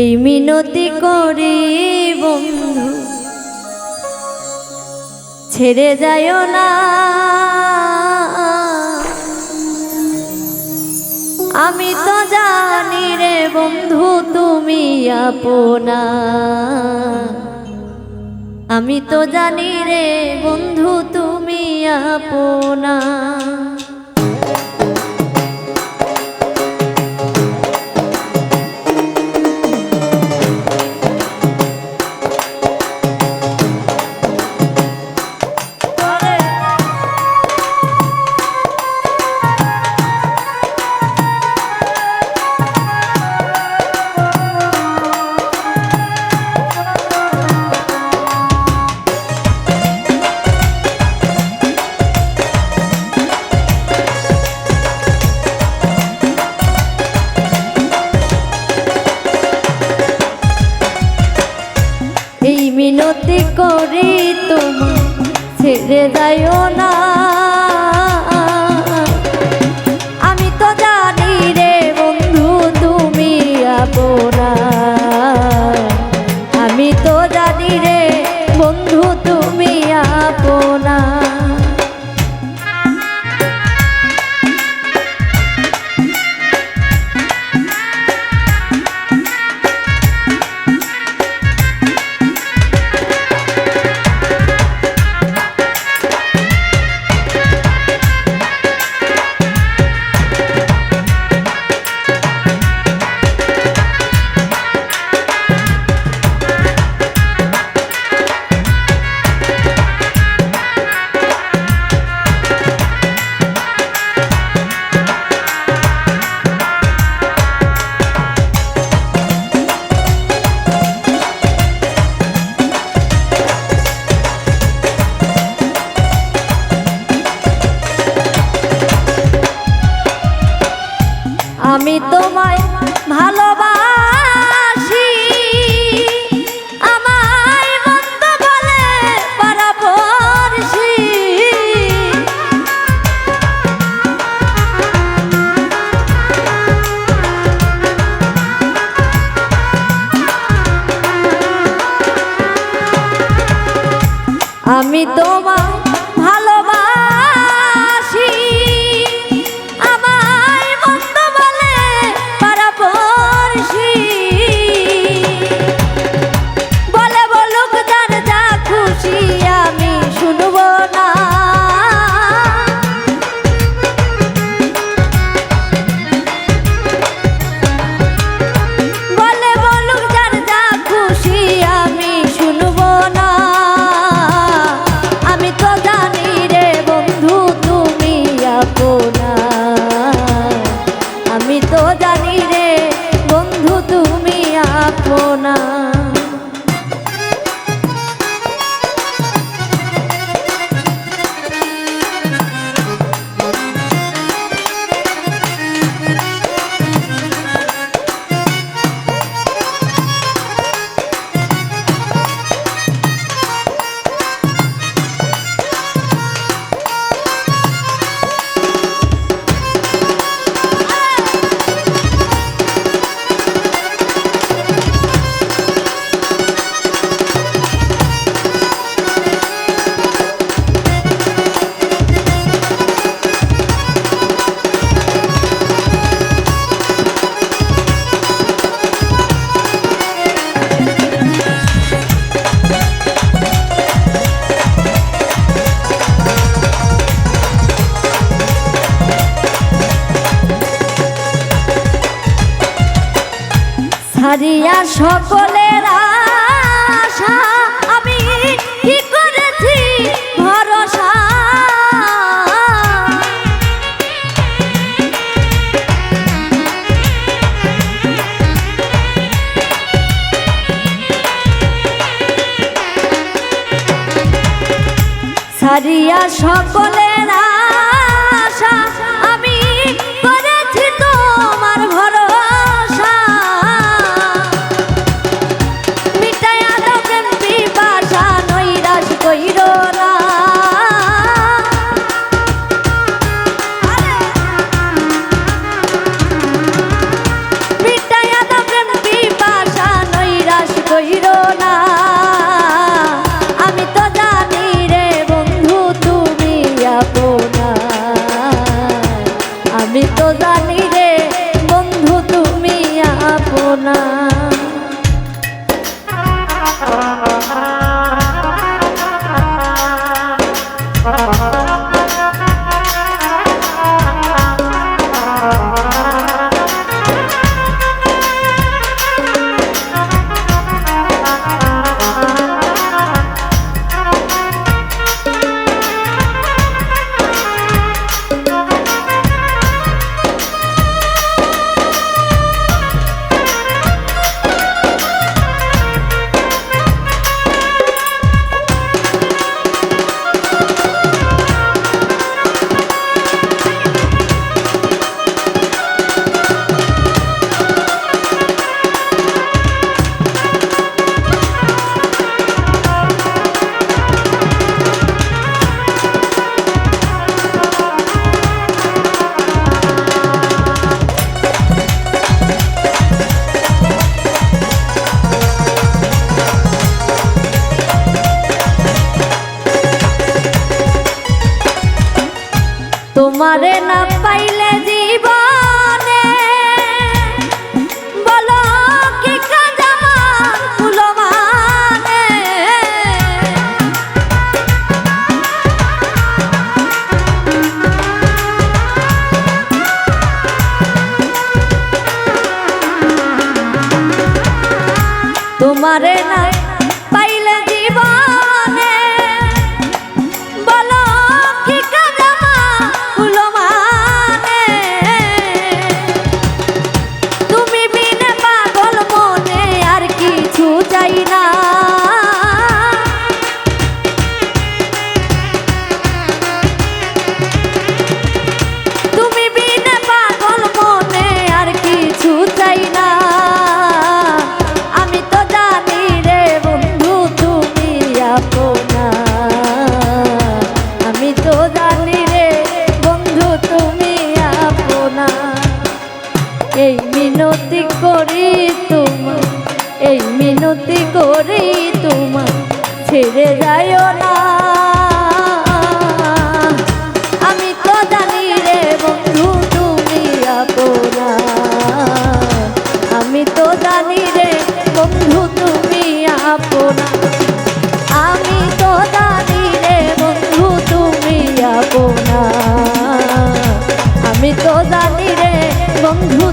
এই মিনতি করি বন্ধু, ছেড়ে যায় না। আমি তো জানি রে বন্ধু, তুমি আপনা। আমি তো জানি রে বন্ধু, তুমি আপনা। মিনতি করি তোমার ছেড়ে যাইও না। আমি তোমায় ছাড়িয়া সকলের আশা। আমি কি করেছি? ভরসা। ছাড়িয়া সকলের আশা তোমারে না পাইলে জীব তোমারে না মিনতি করি তোমার, এই মিনতি করি তোমার, ছেড়ে যাইও না। আমি তো জানি রে বন্ধু, তুমি আপনা আমি তো জানি রে বন্ধু, তুমি আপনা আমি তো জানি রে বন্ধু, তুমি আপনা আমি তো জানি রে বন্ধু